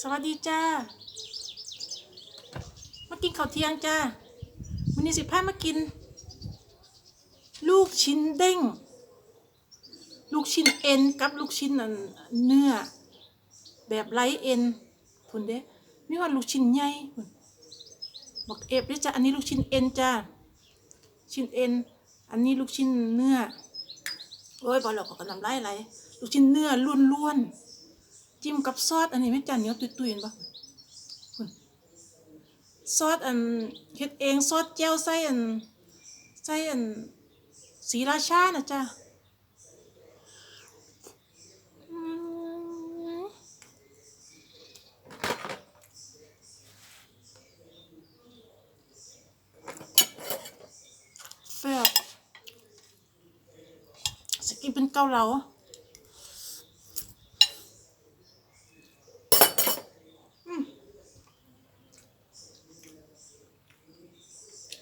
สวัสดีจ้า มากินข้าวเที่ยงจ้าวันนี้สิพามากิน ลูกชิ้นเด้ง ลูกชิ้นเอ็นกับลูกชิ้นเนื้อ แบบไร้เอ็นพุ่นเด้มีว่าลูกชิ้นใหญ่บอกเอฟด้วยจ้าอันนี้ลูกชิ้นเอ็นจ้า ชิ้นเอ็น อันนี้ลูกชิ้นเนื้อ โอ้ยบอลหลอกกับน้ำลายไหลลูกชิ้นเนื้อล้วนๆ จิ้มกับซอสอันนี้ไม่จานเนียวตุยๆเห็นปะพุ่นซอสอันเฮ็ดเองซอสแจ่วใส่อันใส่อันสีราชานะจ้าอืมแซ่บสกินเป็นเกาเหลา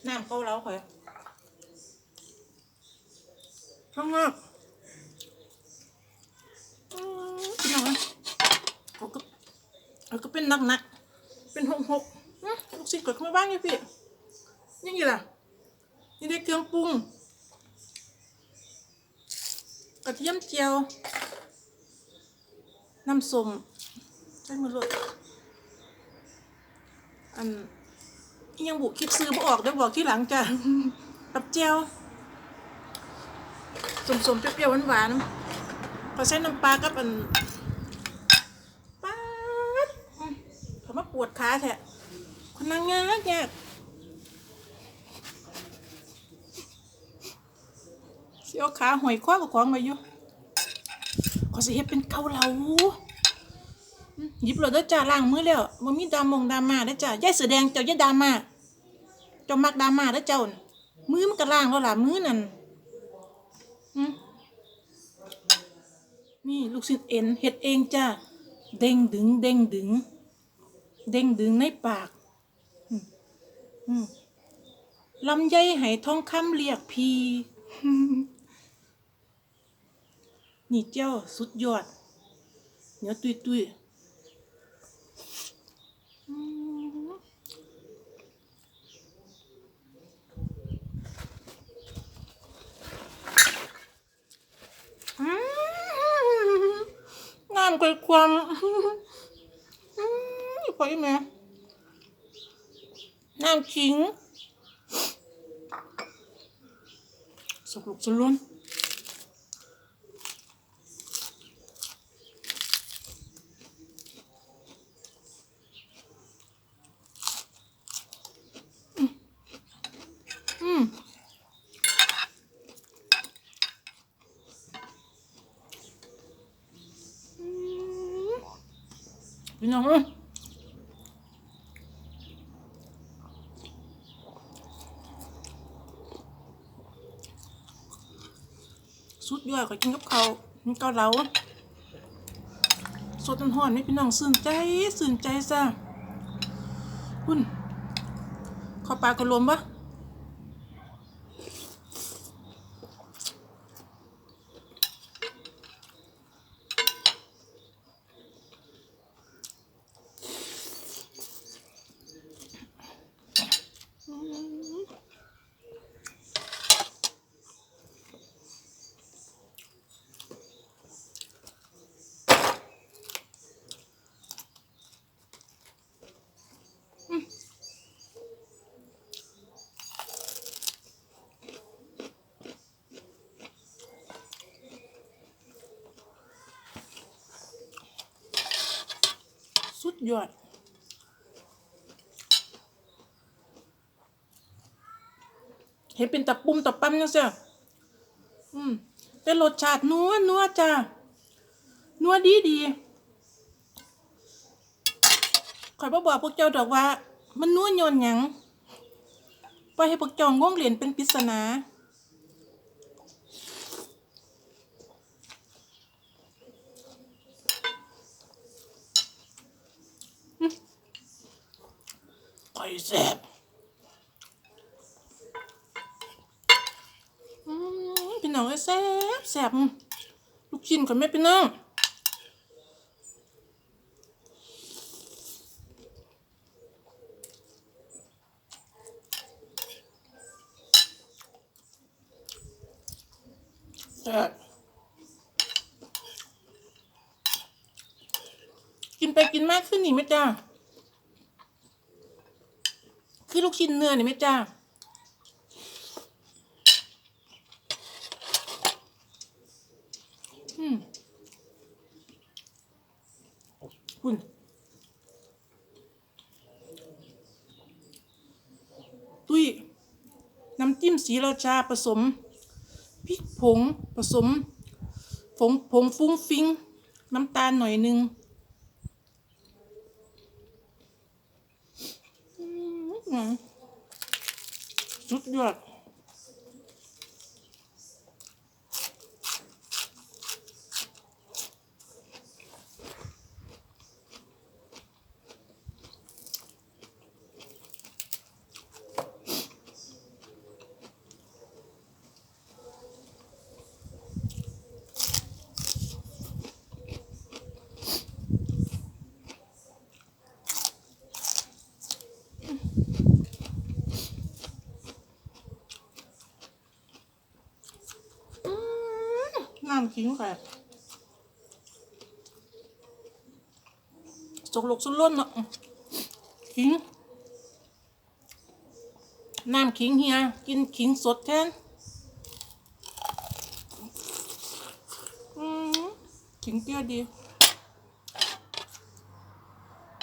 น้ำเกาเหลาข่อยข้างนอกอืมพี่น้องนะเขาก็เขาก็เป็นหนักๆเป็นหกหกๆอื้อลูก ไงพี่ยังไงล่ะนี่ได้เครื่องปรุงกระเทียมเจียว น้ำส้มใส่มือรวดอันอิหยังบุคิดซื้อบ่ออกเดี๋ยวบอกที่หลังจ้ะกับเจียวสมๆเปรี้ยวๆหวานๆพอใช้น้ำปลากับอันป๊าดอืมเขามาปวดขาแท้ คนนั่งงากยากเสียวขาหอยคว้ากับของมาอยู่ขอสิเฮ็ดเป็นเกาเหลาหยิบเลยเด้อจ้าล้างมือแล้วมันมีดามงดามาเด้อจ้ายายเสือแดงเจ้ายายดามาเจ้ามักดามาแล้เจ้าน่ะมือมันก็ล่างแล้วล่ะมือนั่นนี่ลูกชิ้นเอ็นเฮ็ดเองจ้าเด้งดึงเด้งดึง เด้งดึงในปาก ลำไยไหทองคำเรียกพี นี่เจ้าสุดยอด เนื้อตุยตุยๆอืมอืมน้ำกวยความอืมไปไหมน้ำขิงสกลุกสลุนอืม อืมพี่น้องเอ้ ยสุดยก็กินกับเขาเกาเหลาสดน้ำห่อนนี่พี่น้องสื่นใจสื่นใจซะคุณข้าปลากระลมปะ ยอดเห็นเป็นตะปุ่มตะปั๊มนะเสียอืมแต่รสชาตินัวนัวจ้านัวดีดีขอยบ่บอกพวกเจ้าดอกว่า มันนัวย้อนหยังปล่อยให้พวกเจ้างงเหรียญเป็นปริศนา แซ่บพี่น้องไอ้แซ่บแซ่บลูกชิ้นกันไหม่พี่น้องกินไปกินมากขึ้นอีกไหมจ้า ลูกชิ้นเนื้อนี่ไหมจ้าอืมคุณตุ้ยน้ำจิ้มสีราชาผสมพริกผงผสมผงผงฟุ้งฟิงน้ำตาลหน่อยหนึงอืมสุดยอด น้ำ ขิงค่ะสกลกสุดล้นเนาะขิง น้ำขิงเฮีย กินขิงสดแทนขิงเปรี้ยวดี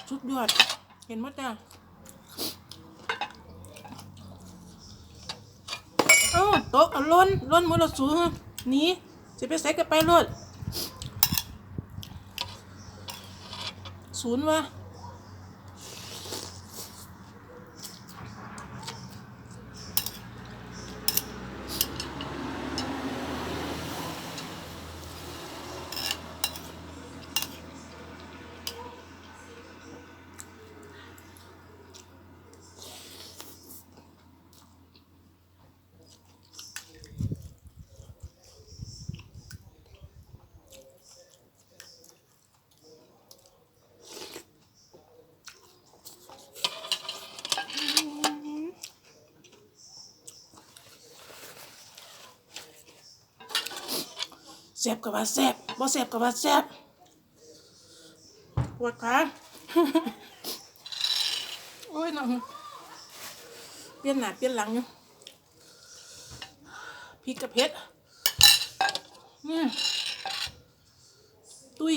สุดยอด เห็นมั้ยจ้ะเอ้าโต๊ะล้นล้นมือเราสูงนี้ จะไปใส่กันไปรถศูนย์วะ ซ่บกับว่าแซ่บบ่แซ่บกับว่าแซ่บปวดขาโอ้ยน้องเปลี่ยนหน้าเปลี่ยนหลังอยู่พริกกับเผ็ดเนี่ยตุ้ย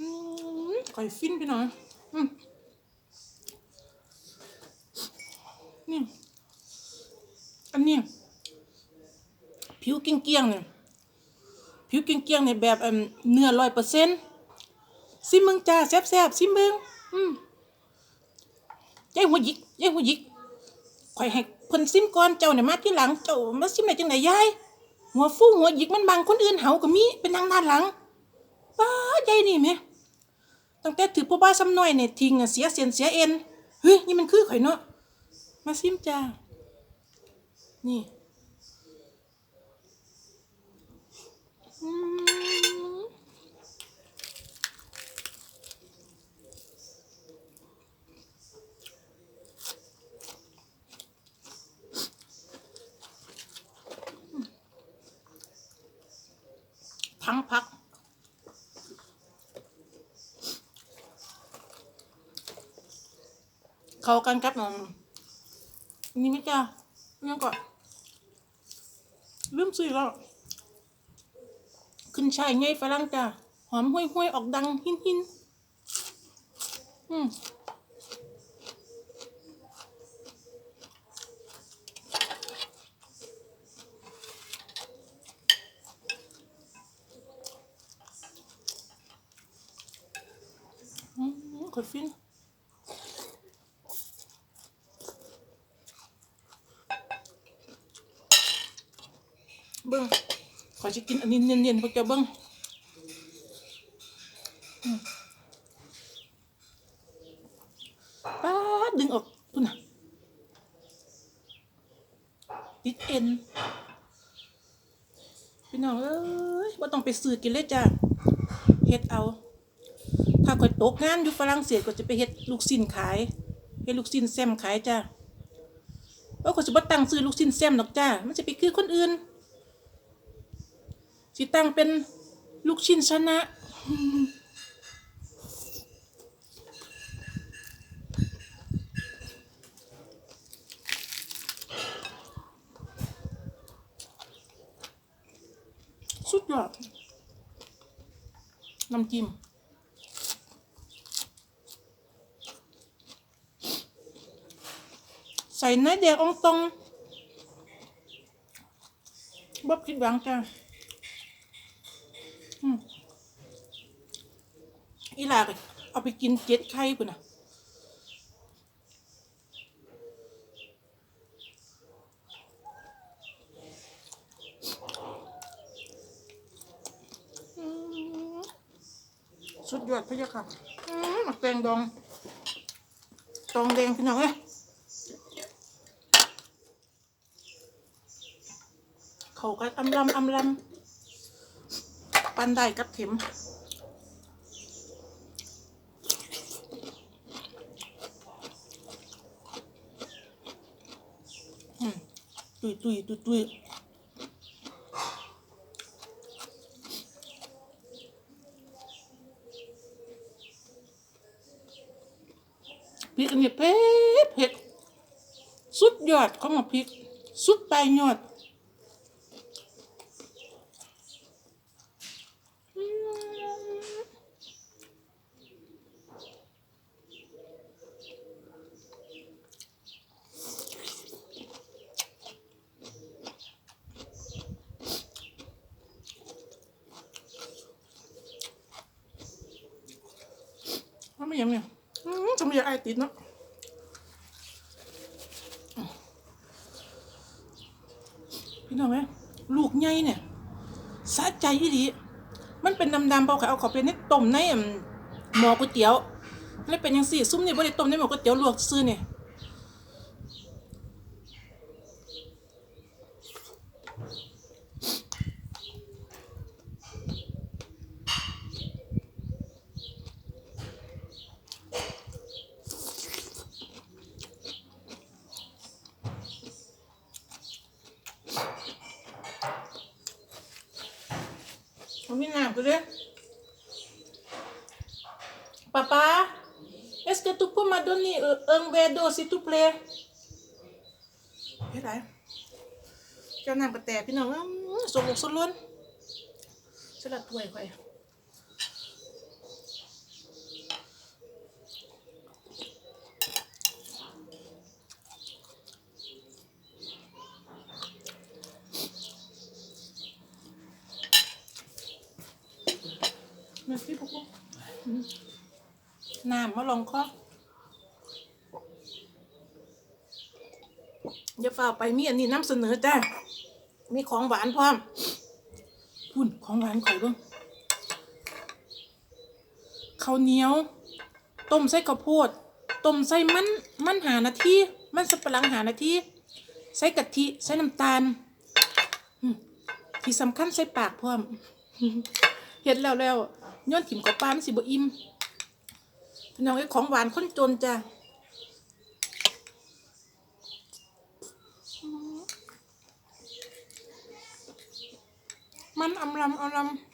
อื มไก่ฟินไปหน่อยอืมนี่อันนี้ผิวเกลี้ยงๆเนี่ยผิวเกลี้ยงๆในแบบเอิ่มเนื้อร้อยเปอร์เซ็นต์ซิมมึงจ้าแซ่บๆซิมมึงอืมยายหัวยิกยายหัวยิกข่อยให้เพิ่นซิมก่อนเจ้าเนี่ยมาที่หลังเจ้ามาซิมได้จังไดยายหัวฟูหัวหยิกมันบางคนอื่นเฮาก็มีเป็นทางด้านหลังป้ายายนี่แหม ตั้งแต่ถือผู้บ้าซ้ำน้อยเนี่ยทิ้งอะเสียเสียนเสียเอ็นเฮ้ยนี่มันคือข่อยเนาะมาซิมจ้านี่อืมทั้งพัก เขากันกับอืมนี่ไม่จ้าเนี่ยก่อนลืมซื้อแล้วขึ้นชายไงฝรั่งจ้าหอมห้วยห้วยๆออกดังหินหินอืมอืมขอฟิน เบิ้งขอจะกินอันนี้เนียนๆพวกเจ้าเบิ้งป๊าดึงออกพุ่นน่ะติดเอ็นพี่น้องเอ้ยว่าต้องไปซื้อกินเลยจ้ะเฮ็ดเอา ถ้าข่อยตกงานอยู่ฝรั่งเศสก็จะไปเฮ็ดลูกชิ้นขายเฮ็ดลูกชิ้นแซมขายจ้ะเออข่อยสิบ่ตั้งซื้อลูกชิ้นแซมดอกจ้ามันจะไปคือคนอื่น สิตั้งเป็นลูกชิ้นชนะ สุดยอดน้ำจิ้มใส่เนื้อแดงองตรงบ๊บคิดหวังจ้ะ อืมอีหลาก็เอาไปกินเจ็ดไข่ปุ่นน่ะสุดยอดพะยะค่ะอืมหมักแตงดองตองแดงพี่น้องเอ้ยเขาก็อำลำอำลำ ปันได้กับเข็ม ตุยตุยตุยตุยพริกอันนี้เผ็ดเผ็ดสุดยอดของหมกพริก สุดปลายยอด ไม่ยังเนี่ยอืมจะไม่อยากไอติดเนาะพี่น้องไหมลูกใหญ่เนี่ยสะใจอีดีมันเป็นดำๆพอเขาเอาเขาไปในต้มในหม้อก๋วยเตี๋ยวแล้วเป็นยังสี่ ซุ้มนี่ยบ่ได้ต้มในหม้อก๋วยเตี๋ยวลวกซื้อเนี่ย On vient un peu. Papa, est-ce que tu peux me donner euh, un verre d'eau, s'il te plaît? เฮ็ดไรเจ้านางกระแตพี่น้องอื้อสมบุกสมล้วนสลัดถ้วยไข่อยมาสิพวกกูอืมน้ำ มาลองคออย่าฝ่าไปมีอันนี้นำเสนอจ้ามีของหวานพร้อมพุ่นของหวานข่อยบิ่งข้าวเหนียว ต้มใส่ข้าวโพด ต้มใส่มัน มันหานาที มันสับปะหลังหานาทีใส่กะทิ ใส่น้ำตาล ที่สำคัญใส่ปากพร้อมเฮ็ดแล้วแล้วย้อนถิ่มกับปลามันสิบ่อิ่ม พี่น้องไอ้ของหวานคนจนจ้ะมันอำลำอำลำ